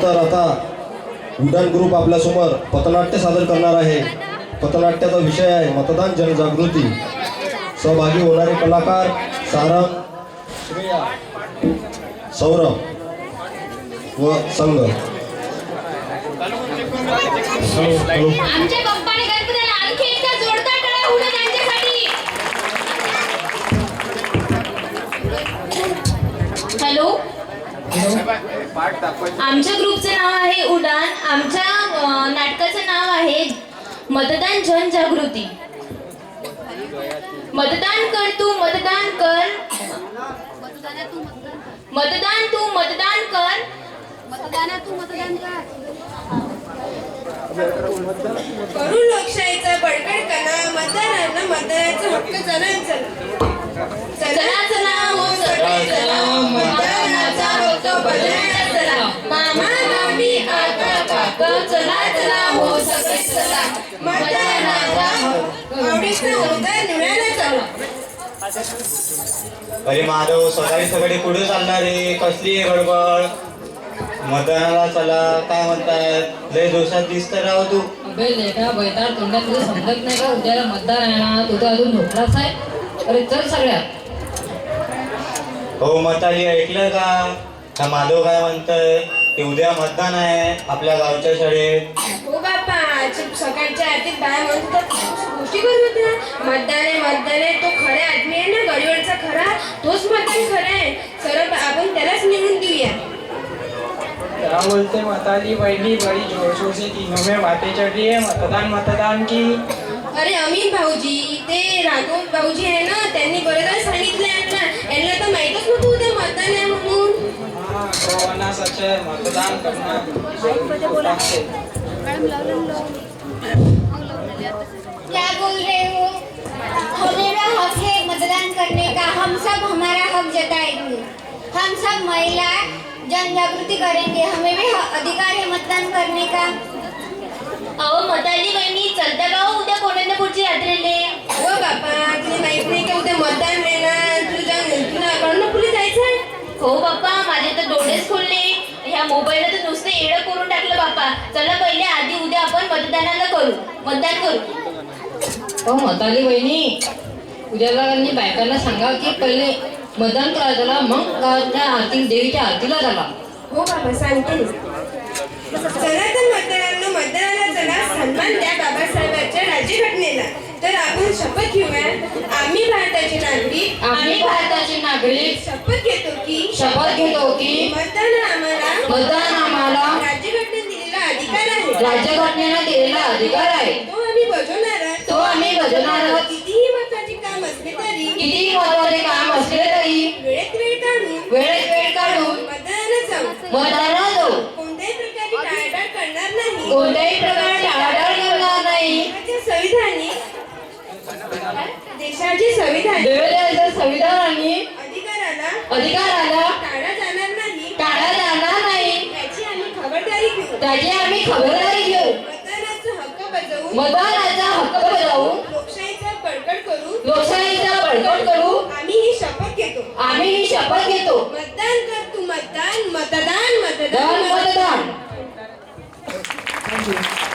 त्यानंतर आता उडान ग्रुप आपल्यासमोर पथनाट्य सादर करणार आहे. पथनाट्याचा विषय आहे मतदान जनजागृती. सहभागी होणारे कलाकार सारंग श्रेया सौरभ व संघ. आमच्या ग्रुपचं नाव आहे उडान. आमच्या नाटकाचं नाव आहे मतदान जनजागृती मतदान कर तू मतदान कर. मतदान तू मतदान कर. करू लोकशाहीचा अरे माधव सकाळी सकाळी कुठे चालणार रे कसली आहे गडबड? मतदानाला चला काय म्हणतात लय जोशात दिसत राव तू. अबे बैताळ तोंडात तुला समजत नाही का? उद्याला मतदान आहे ना? तू तर अजून झोपलाच आहे. अरे चल सगळ्यात हो मताली ऐकलं का माधव काय म्हणतंय? की उद्या मतदान आहे आपल्या गावच्या शाळेत. बाया म्हणत? गोष्टी करत होत्या मतदान आहे मतदान आहे तो खऱ्या आदमी आहे ना गरीवरचा खरा तोच मतदान खरा आहे. सर्व आपण त्यालाच निवडून देऊया. क्या बोलते मताली बहनी बड़ी जोशों से तीनों में बातें चल रही है मतदान मतदान की. अरे अमीन भाऊजी ते राघव भाऊजी आहे ना त्यांनी बरोबर सांगितलं यांना यांना तर माहीतच नव्हतं उद्या मतदान आहे म्हणून. हाँ तो होना सच है मतदान करना। क्या बोल रहे हो? हमेरा हक है मतदान करने का। हम सब हमारा हक जताएंगे। हम सब महिला जन जागृति करेंगे। हमें भी अधिकार है मतदान करने का। अहो मताली बहिणी चलता का उद्या कोणाच्या पुढची यात्रेले. ह्या मोबाईलला तर नुसते येडं करून टाकलं बाप्पा. चला पहिले आधी उद्या आपण मतदानाला करू. मतदान करू. हो मताली बहिणी उद्याला बायकांना सांगा की पहिले मतदान करायला चला मग गावातल्या आरती देवीच्या आरतीला चला. हो बाबा सांगते. चला तर मतदारांना मतदानाला चला सन्मान द्या बाबासाहेबांच्या राज्यघटनेला तर आपण शपथ घेऊया. आम्ही भारताचे नागरिक. आम्ही भारताचे नागरिक. शपथ घेतो की शपथ घेतो की मतदान हा आम्हाला मतदान आम्हाला राज्यघटनेत दिलेला अधिकार आहे. राज्यघटनेला दिलेला अधिकार आहे. तो आम्ही बजावणार आहोत. तो आम्ही बजावणार आहोत. कितीही महत्त्वाचे काम असले तरी किती महत्त्वाचे काम असले तरी वेळेत वेळ काढून वेळेत वेळ काढून मतदानाला जाऊ. मतदानाला जाऊ. कोणत्याही प्रकारची टाळाटाळ करणार नाही. कोणत्याही प्रकारे टाळाटाळ करणार नाही. देशाचे संविधानिक देशाचे संविधान संविधानाने अधिकाराला अधिकाराला त्याची आम्ही खबरदारी घेऊ. मतदानाचा हक्क बजावू मतदानाचा हक्क बजावू लोकशाहीचा बळकट करू. लोकशाहीचा आम्ही ही शपथ घेतो. आम्ही ही शपथ घेतो. मतदान कर तू मतदान मतदान मतदान. मतदान. थँक्यू